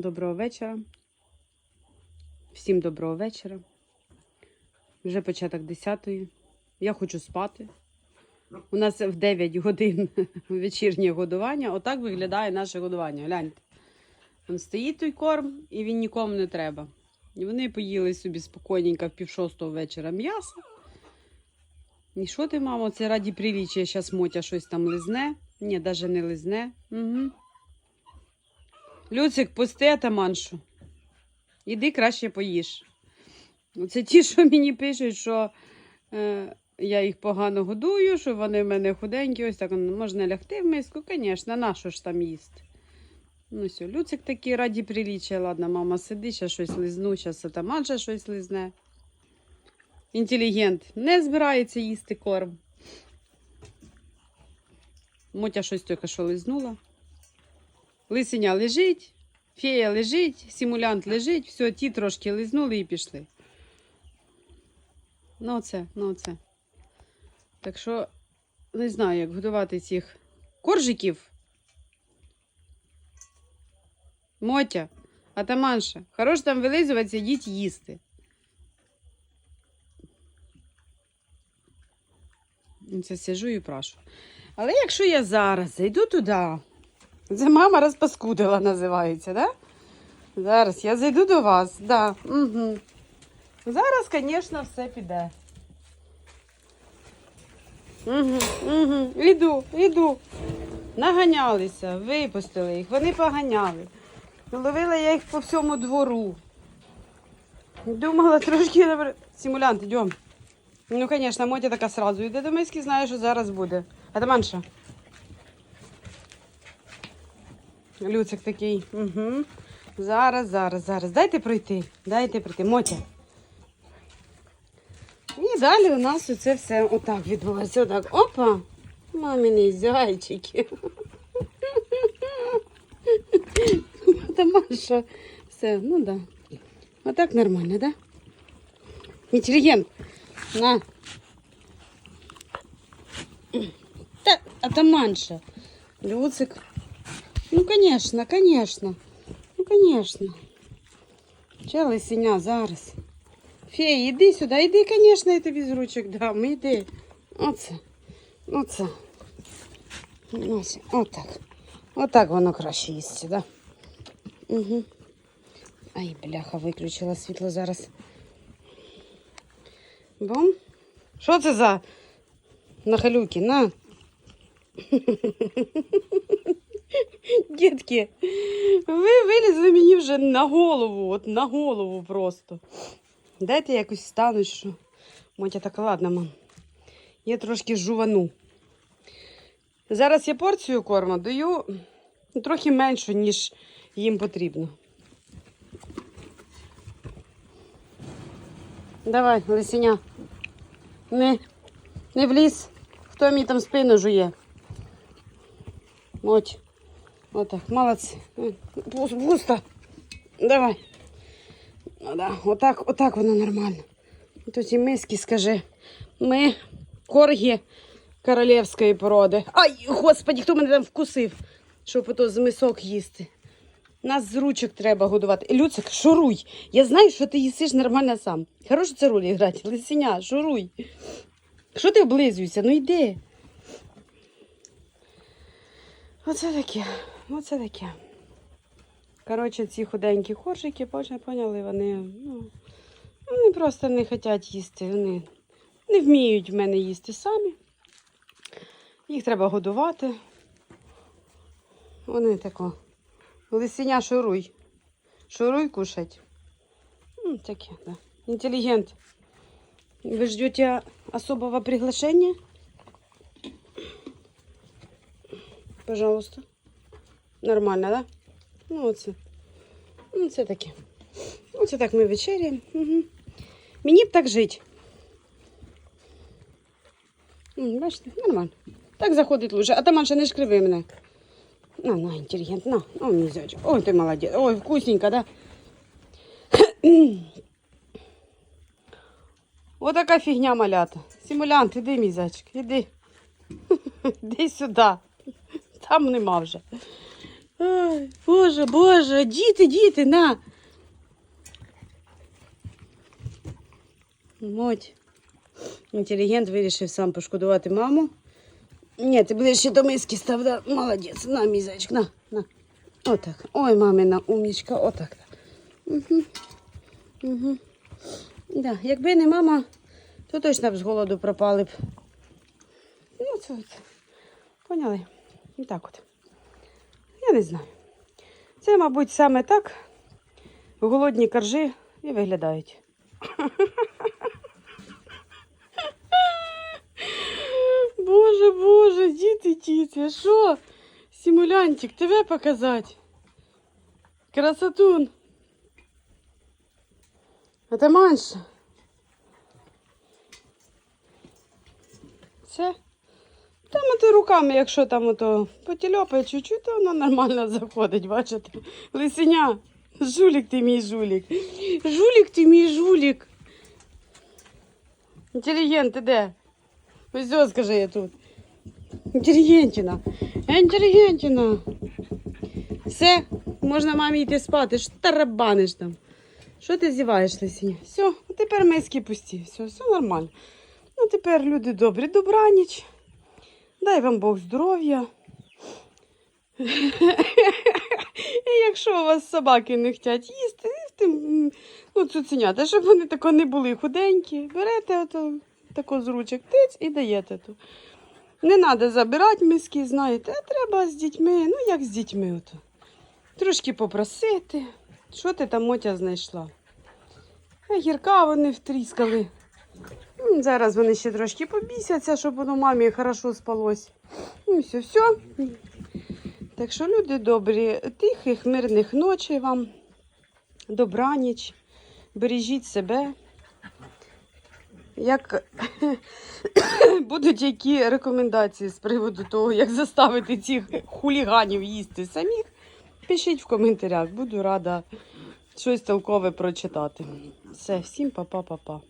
Доброго вечора. Всім доброго вечора. Вже початок 10-ї. Я хочу спати. У нас в 9 годин вечірнє годування. Отак виглядає наше годування. Гляньте. Він стоїть той корм, і він нікому не треба. І вони поїли собі спокійненько в пів шостого вечора м'ясо. І що ти, мамо, це раді приліччя, зараз Мотя щось там лизне. Ні, навіть не лизне. Угу. Люцик, пусти атаманшу. Іди краще поїж. Це ті, що мені пишуть, що е, я їх погано годую, що вони в мене худенькі, ось так можна лягти в миску, звісно, на що ж там їсти. Ну все, Люцик такий раді приліччя. Ладно, мама сиди, ще щось лизну, зараз атаманша щось лизне. Інтелігент не збирається їсти корм. Мотя щось тільки що лизнула. Лисеня лежить, фея лежить, симулянт лежить, все, ті трошки лизнули і пішли. Ну оце, ну оце. Так що не знаю, як годувати цих коржиків. Мотя, атаманша, хорош там вилизуватися, йдіть їсти. Це сижу і прашу. Але якщо я зараз зайду туди, це мама розпаскудила, називається, да? Зараз я зайду до вас, да. Угу. Зараз, звісно, все піде. Угу, угу. Іду, іду. Наганялися, випустили їх, вони поганяли. Ловила я їх по всьому двору. Думала трошки. Симулянт, йдемо. Ну, звісно, Мотя така сразу йде до миски, знає, що зараз буде. Атаманша. Люцик такий. Угу. Зараз, зараз, зараз. Дайте пройти. Дайте пройти. Мотя. І далі у нас оце все отак відбувається. Отак. Опа! Маміні зайчики. Тамаша. Все, ну да. Отак нормально, да? Інтелігент. На. Та, атаманша. Люцик. Ну, конечно, конечно. Ну, конечно. Че лисеня зараз? Фея, іди сюди, іди, конечно, я тобі з ручок дам, іди. Оце. Оце. Ось, отак. Отак воно краще їсти, да? Угу. Ай, бляха, виключила світло зараз. Бом. Що це за нахалюки? На. Дітки, ви вилізли мені вже на голову, от на голову просто. Дайте я якось стану, що. Мотя так, ладно, мам. Я трошки жувану. Зараз я порцію корму даю трохи меншу, ніж їм потрібно. Давай, лисеня. Не, не ліс. Хто мені там спину жує? Моть. Отак, молодці. Пус- Пусто. Давай. Ну, да. Отак, отак воно нормально. Тут і миски, скажи. Ми коргі королівської породи. Ай, господі, хто мене там вкусив, щоб ото з мисок їсти. Нас з ручок треба годувати. Люцик, шуруй. Я знаю, що ти їсиш нормально сам. Хорошо це ролі грати. Лисеня, шуруй. Що ти облизуєшся? Ну йди. Оце таке. Оце таке. Коротше, ці худенькі коржики, поня- поняли, вони, ну, вони просто не хочуть їсти. Вони не вміють в мене їсти самі. Їх треба годувати. Вони тако. Лисеня шуруй. Шуруй кушать. Ну, таке, да. Интеллигент. Вы ждете особого приглашения? Пожалуйста. Нормально, да? Ну, оце. Ну, це таке. Оце так ми вечеряємо. Угу. Мені б так жити. Бачите, нормально. Так заходить лучше. А там ще не шкриви мене. На, на, інтелігент, на, о, мій зайчик. Ой, ти молодець. Ой, вкусненько, да? Отака фігня малята. Симулянт, іди, мій зайчик, іди. Іди сюди. Там нема вже. Ой, Боже, Боже, діти, діти, на. Моть. Інтелігент вирішив сам пошкодувати маму. Ні, ти будеш ще до миски став, да? Молодець, на, мій зайчик, на, на. Отак. Ой, мамина умнічка, отак. Угу. Угу. Да. Якби не мама, то точно б з голоду пропали б. Ну, це от. Поняли? І так от. Я не знаю. Це, мабуть, саме так голодні коржі і виглядають. Боже, боже, діти, діти, що? Симулянтик, тебе показати. Красотун. А Это манша. Це? Там ти руками, якщо там ото потільопає чуть-чуть, то воно нормально заходить, бачите? Лисеня, жулік ти мій жулік. Жулік ти мій жулік. Інтелігент, ти де? Ось ось, скажи я тут. Інтелігентіна. Інтелігентіна. Все, можна мамі йти спати. Що тарабаниш там? Що ти зіваєш, Лисіня? Все, тепер миски пусті. Все, все нормально. Ну, тепер люди добрі, добраніч. Дай вам Бог здоров'я. І якщо у вас собаки не хочуть їсти, тим, ну, цуценята, щоб вони тако не були худенькі, берете ото, тако з ручок тиць і даєте ту. Не треба забирати миски, знаєте, а треба з дітьми, ну як з дітьми. Ото. Трошки попросити. Що ти там Мотя знайшла? Гірка вони втріскали. Зараз вони ще трошки побісяться, щоб воно мамі хорошо спалось. Ну, все, все. Так що, люди добрі, тихих, мирних ночей вам. Добраніч. Бережіть себе. Як будуть які рекомендації з приводу того, як заставити цих хуліганів їсти самих, пишіть в коментарях. Буду рада щось толкове прочитати. Все, всім па-па-па-па.